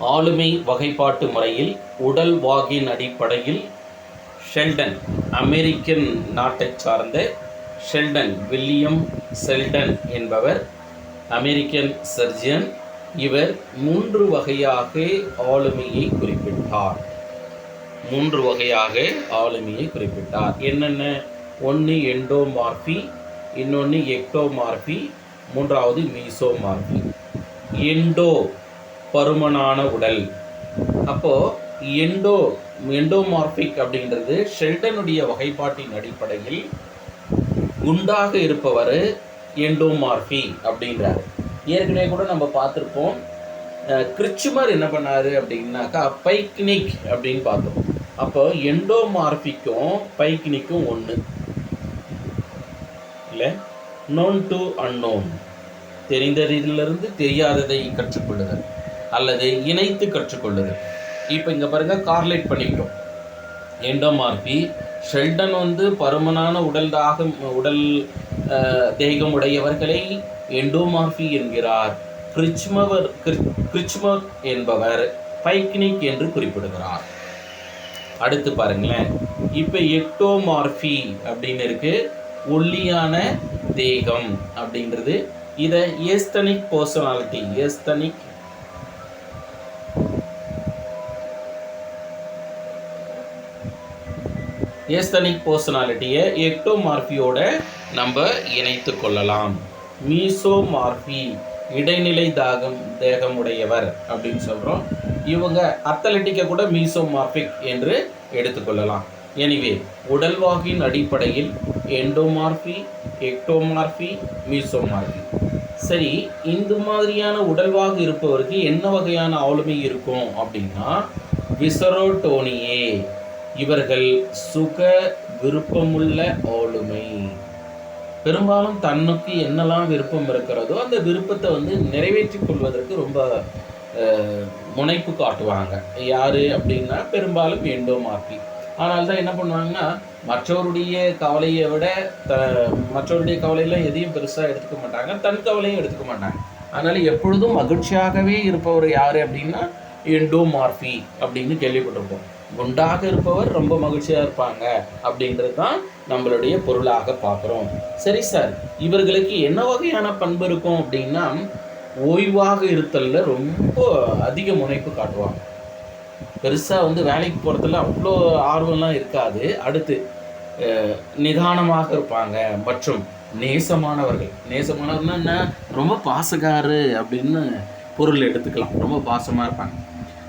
ஆளுமை வகைப்பாட்டு முறையில் உடல் வாகின் அடிப்படையில் ஷெல்டன் அமெரிக்கன் நாட்டைச் சார்ந்த ஷெல்டன் வில்லியம் செல்டன் என்பவர் அமெரிக்கன் சர்ஜன். இவர் மூன்று வகையாக ஆளுமையை குறிப்பிட்டார். மூன்று வகையாக ஆளுமையை குறிப்பிட்டார். என்னென்ன? ஒன்று எண்டோமார்பி இன்னொன்று எக்டோமார்பி மூன்றாவது மீசோமார்பி. எண்டோ பருமனான உடல். அப்போது எண்டோ எண்டோமார்பிக் அப்படின்றது ஷெல்டனுடைய வகைப்பாட்டின் அடிப்படையில் குண்டாக இருப்பவர் எண்டோமார்பி அப்படின்றார். ஏற்கனவே கூட நம்ம பார்த்துருப்போம் கிறிச்சுமர் என்ன பண்ணாரு அப்படின்னாக்கா பைக்னிக் அப்படின்னு பார்த்தோம். அப்போ எண்டோமார்பிக்கும் பைக்னிக்கும் ஒன்று இல்லை? நோன் டு அன்னோன் தெரிந்ததிலிருந்து தெரியாததை கற்றுக்கொள்ளுதல். அல்லது இணைத்து கற்றுக்கொள்ளுது. இப்போ இங்கே பாருங்க கார்லேட் பண்ணிக்கிட்டோம். எண்டோமார்பி ஷெல்டன் வந்து பருமனான உடல் தாகம் உடல் தேகம் உடையவர்களை எண்டோமார்பி என்கிறார். கிரிச்மவர் கிரிச்மர் என்பவர் பைக்னிக் என்று குறிப்பிடுகிறார். அடுத்து பாருங்களேன். இப்போ எக்டோமார்பி அப்படின்னு இருக்கு. ஒல்லியான தேகம் அப்படின்றது. இதை ஏஸ்தனிக் பர்சனாலிட்டி ஏஸ்தனிக் ஏஸ்தனிக் பர்சனாலிட்டியை எக்டோமார்பியோட நம்ம இணைத்து கொள்ளலாம். மீசோமார்பி இடைநிலை தாகம் தேகமுடையவர் அப்படின்னு சொல்கிறோம் இவங்க அத்லட்டிக்கை கூட மீசோமார்பிக் என்று எடுத்துக்கொள்ளலாம் எனிவே உடல்வாகின் அடிப்படையில் எண்டோமார்பி எக்டோமார்பி மீசோமார்பி. சரி இந்த மாதிரியான உடல்வாகு இருப்பவருக்கு என்ன வகையான ஆளுமை இருக்கும் அப்படின்னா விசரோட்டோனியே. இவர்கள் சுக விருப்பமுள்ள ஆளுமை. பெரும்பாலும் தன்னுக்கு என்னெல்லாம் விருப்பம் இருக்கிறதோ அந்த விருப்பத்தை வந்து நிறைவேற்றிக் கொள்வதற்கு ரொம்ப முனைப்பு காட்டுவாங்க. யார் அப்படின்னா பெரும்பாலும் எண்டோமார்பி ஆனால் தான் என்ன பண்ணுவாங்கன்னா மற்றவருடைய கவலையை விட த மற்றவருடைய கவலையெல்லாம் எதையும் பெருசாக எடுத்துக்க மாட்டாங்க. தன் கவலையும் எடுத்துக்க மாட்டாங்க. அதனால் எப்பொழுதும் மகிழ்ச்சியாகவே இருப்பவர் யார் அப்படின்னா எண்டோமார்பி அப்படின்னு கேள்விப்பட்டிருப்போம். குண்டாக இருப்பவர் ரொம்ப மகிழ்ச்சியாக இருப்பாங்க அப்படின்றது தான் நம்மளுடைய பொருளாக பார்க்குறோம். சரி சார் இவர்களுக்கு என்ன வகையான பண்பு இருக்கும் அப்படின்னா ஓய்வாக இருத்தல்ல ரொம்ப அதிக முனைப்பு காட்டுவாங்க. பெருசாக வந்து வேலைக்கு போகிறதுல அவ்வளோ ஆர்வம்லாம் இருக்காது. அடுத்து அஹ், நிதானமாக இருப்பாங்க மற்றும் நேசமானவர்கள். நேசமானவர்னா என்ன? ரொம்ப பாசக்காரு அப்படின்னு பொருள் எடுத்துக்கலாம். ரொம்ப பாசமாக இருப்பாங்க.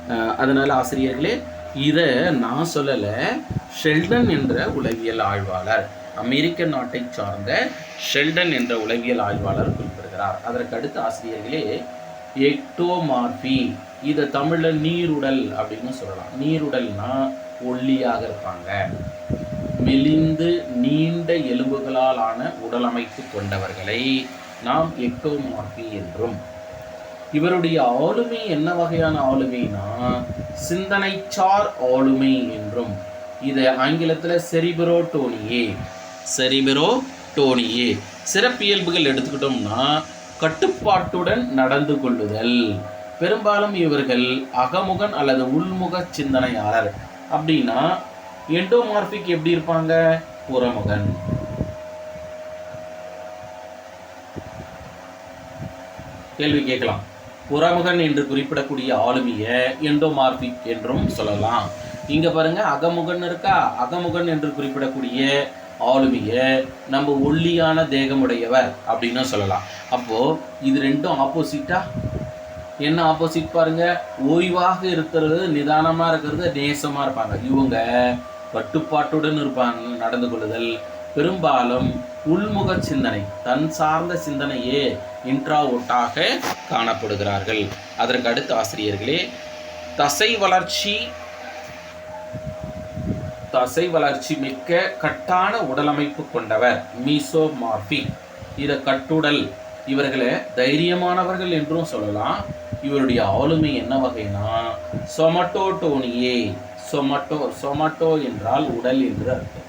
அஹ், அதனால ஆசிரியர்களே இதை நான் சொல்லலை ஷெல்டன் என்ற உளவியல் ஆய்வாளர் அமெரிக்க நாட்டை சார்ந்த ஷெல்டன் என்ற உளவியல் ஆய்வாளர் குறிப்பிடுகிறார். அதற்கு அடுத்த ஆசிரியர்களே எக்டோமார்பி இதை தமிழில் நீருடல் அப்படின்னு சொல்லலாம். நீருடல்னா ஒல்லியாக இருப்பாங்க. மெலிந்து நீண்ட எலும்புகளால் ஆன உடலமைப்பு கொண்டவர்களை நாம் எக்டோமார்பி என்றும் இவருடைய ஆளுமை என்ன வகையான ஆளுமைனா சிந்தனைச்சார் ஆளுமை என்றும். இதை ஆங்கிலத்தில் செரிபரோட்டோனியே. செரிபரோட்டோனியே. சிறப்பியல்புகள் எடுத்துக்கிட்டோம்னா கட்டுப்பாட்டுடன் நடந்து கொள்ளுதல். பெரும்பாலும் இவர்கள் அகமுகன் அல்லது உள்முக சிந்தனையாளர். அப்படின்னா எண்டோமார்பிக் எப்படி இருப்பாங்க? புறமுகன். கேள்வி கேட்கலாம். புறமுகன் என்று குறிப்பிடக்கூடிய ஆளுமையை எண்டோமார்பிக் என்றும் சொல்லலாம். இங்க பாருங்க அகமுகன் இருக்கா? அகமுகன் என்று குறிப்பிடக்கூடிய ஆளுமிய நம்ம ஒல்லியான தேகமுடையவர் அப்படின்னு சொல்லலாம். அப்போ இது ரெண்டும் ஆப்போசிட்டா என்ன ஆப்போசிட் பாருங்க? ஓய்வாக இருக்கிறது நிதானமா இருக்கிறது நேசமா இருப்பாங்க. இவங்க கட்டுப்பாட்டுடன் இருப்பாங்க நடந்து கொள்ளுதல் பெரும்பாலும் உள்முக சிந்தனை தன் சார்ந்த சிந்தனையே இன்ட்ராவுட்டாக காணப்படுகிறார்கள். அதற்கு அடுத்த ஆசிரியர்களே தசை வளர்ச்சி தசை வளர்ச்சி மிக்க கட்டான உடலமைப்பு கொண்டவர் மீசோமார்பி இத கட்டுடல். இவர்களை தைரியமானவர்கள் என்றும் சொல்லலாம். இவருடைய ஆளுமை என்ன வகைனா சொமட்டோட்டோனியே சொமட்டோ சொமட்டோ என்றால் உடல் என்று அர்த்தம்.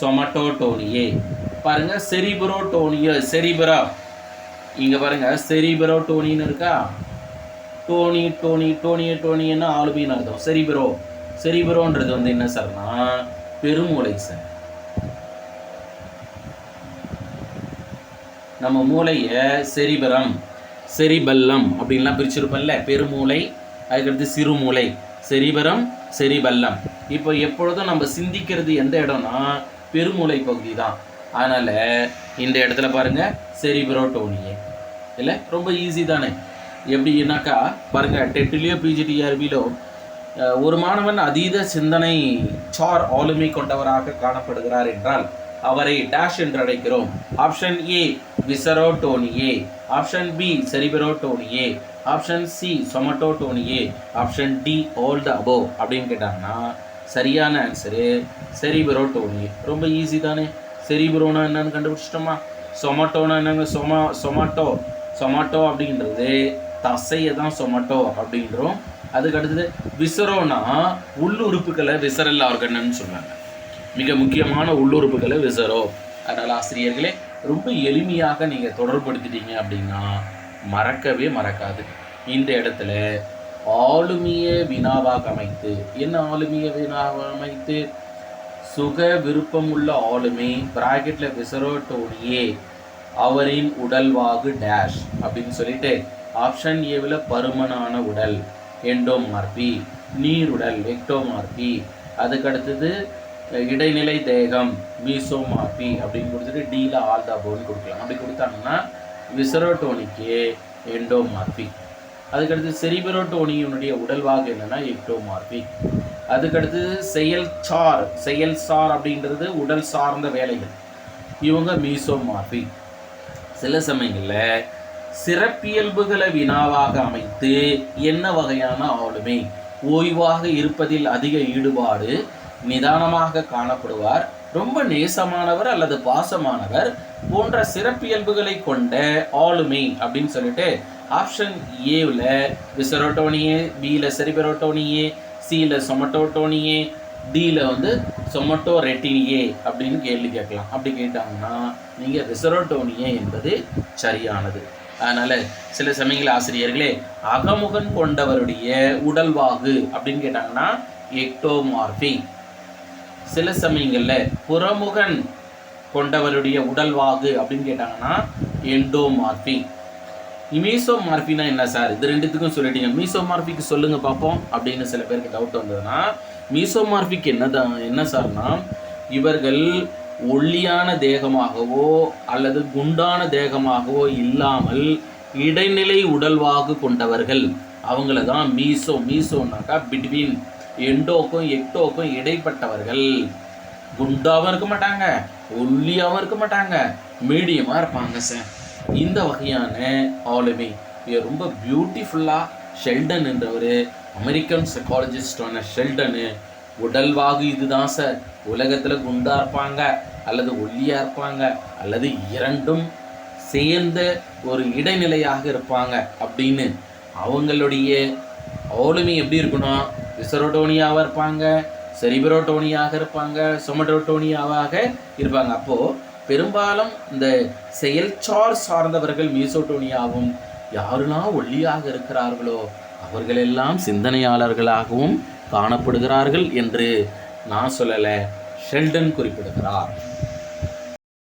சொமட்டோட்டோனியே பாருங்க செரிபரோட்டோனிய செரிபரா. இங்கே பாருங்க செரிபரோ டோனின்னு இருக்கா? டோனி டோனி டோனியோ டோனின்னு ஆளுமைன்னு அர்த்தம். செரிபரோ. செரிபரோன்றது வந்து என்ன சார்னா பெருமூளை சார். நம்ம மூளையை செரிபரம் செரிபல்லம் அப்படின்லாம் பிரிச்சிருப்போம்ல பெருமூளை அதுக்கடுத்து சிறுமூளை. Cerebrum cerebellum. இப்போ எப்பொழுதும் நம்ம சிந்திக்கிறது எந்த இடம்னா பெருமூளை பகுதி தான் அதனால் இந்த இடத்துல பாருங்க செரிபரோட்டோனியே இல்லை ரொம்ப ஈஸி தானே. எப்படின்னாக்கா பாருங்க டெட்டிலையோ பிஜிடிஆர்பிலோ ஒரு மாணவன் அதீத சிந்தனை சார் ஆளுமை கொண்டவராக காணப்படுகிறார் என்றால் அவரை டேஷ் என்று அழைக்கிறோம். Option A viscerotonia option B cerebrotonia option C somatotonia option D all above அப்படின்னு கேட்டாங்கன்னா சரியான ஆன்சரு செரிபரோட்டோனியே ரொம்ப ஈஸி தானே. செரிபரோனா என்னன்னு கண்டுபிடிச்சிட்டோமா? சொமாட்டோனா என்னங்க? சொமா சொமாட்டோ சொமாட்டோ அப்படின்றது தசையை தான் சொமாட்டோ அப்படின்றோம். அதுக்கு அடுத்தது விசரோனா உள்ளுறுப்புகளை விசரல் ஆர்கன்னு சொன்னாங்க மிக முக்கியமான உள்ளுறுப்புகளை விசரோ. அதனால் ஆசிரியர்களே ரொம்ப எளிமையாக நீங்கள் தொடர்படுத்திட்டீங்க அப்படின்னா மறக்கவே மறக்காது. இந்த இடத்துல ஆளுமிய வினாவாக அமைத்து என்ன ஆளுமிய வினாவாக அமைத்து? சுக விருப்பமுள்ள ஆளுமை பிராக்கெட்டில் விசரோட்டோடியே அவரின் உடல்வாகு டேஷ் அப்படின்னு சொல்லிட்டு ஆப்ஷன் ஏவில் பருமனான உடல் எண்டோமார்பி நீருடல் எக்டோமார்பி அதுக்கு அடுத்தது இடைநிலை தேகம் மீசோமார்பி அப்படின்னு கொடுத்துட்டு டீல ஆல்தாபோன்னு கொடுக்கலாம். அப்படி கொடுத்தாங்கன்னா விசரோட்டோனிக்கு எண்டோமார்பி. அதுக்கடுத்து செரிபரோட்டோனியினுடைய உடல்வாக என்னென்னா எக்டோமார்பி. அதுக்கடுத்து செயல் சார் செயல் சார் அப்படின்றது உடல் சார்ந்த வேலைகள். இவங்க மீசோமார்பி. சில சமயங்களில் சிறப்பியல்புகளை வினாவாக அமைத்து என்ன வகையான ஆளுமை? ஓய்வாக இருப்பதில் அதிக ஈடுபாடு நிதானமாக காணப்படுவார் ரொம்ப நேசமானவர் அல்லது பாசமானவர் போன்ற சிறப்பியல்புகளை கொண்ட ஆளுமை அப்படின்னு சொல்லிட்டு ஆப்ஷன் ஏவில் விசரோட்டோனியே பியில் செரிபெரோட்டோனியே சியில் சொமட்டோட்டோனியே டியில் வந்து சொமட்டோ ரெட்டினியே அப்படின்னு கேள்வி கேட்கலாம். அப்படி கேட்டாங்கன்னா நீங்கள் விசரோட்டோனியே என்பது சரியானது. அதனால் சில சமயங்கள் ஆசிரியர்களே அகமுகன் கொண்டவருடைய உடல்வாகு அப்படின்னு கேட்டாங்கன்னா எக்டோமார்பி சில சமயங்களில் புறமுகன் கொண்டவருடைய உடல்வாகு அப்படின்னு கேட்டாங்கன்னா எண்டோமார்பி மீசோமார்பினா என்ன சார் இது ரெண்டுத்துக்கும் சொல்லிட்டீங்க. மீசோமார்பிக்கு சொல்லுங்க பார்ப்போம் அப்படின்னு சில பேருக்கு டவுட் வந்ததுன்னா மீசோமார்பிக் என்னதான் என்ன சார்னா இவர்கள் ஒல்லியான தேகமாகவோ அல்லது குண்டான தேகமாகவோ இல்லாமல் இடைநிலை உடல்வாகு கொண்டவர்கள். அவங்கள தான் மீசோ மீசோனாக்கா பிட்வீன் எண்டோக்கும் எக்டோக்கும் இடைப்பட்டவர்கள். குண்டாகவும் இருக்க மாட்டாங்க ஒல்லியாகவும் இருக்க மாட்டாங்க மீடியமாக இருப்பாங்க சார் இந்த வகையான ஆளுமை இவர் ரொம்ப பியூட்டிஃபுல்லாக ஷெல்டன் என்றவர் அமெரிக்கன் சைக்காலஜிஸ்டான ஷெல்டனு உடல்வாகு இதுதான் சார் உலகத்தில் குண்டாக இருப்பாங்க அல்லது ஒல்லியாக இருப்பாங்க அல்லது இரண்டும் சேர்ந்த ஒரு இடைநிலையாக இருப்பாங்க அப்படின்னு அவங்களுடைய ஆளுமை எப்படி இருக்கணும் விசரோட்டோனியாவாக இருப்பாங்க செரிபரோட்டோனியாக இருப்பாங்க சொமட்டோட்டோனியாவாக இருப்பாங்க. அப்போது பெரும்பாலும் இந்த செயல்சார் சார்ந்தவர்கள் மீசோட்டோனியாவும் யாரெல்லாம் ஒல்லியாக இருக்கிறார்களோ அவர்களெல்லாம் சிந்தனையாளர்களாகவும் காணப்படுகிறார்கள் என்று நான் சொல்லலை ஷெல்டன் குறிப்பிடுகிறார்.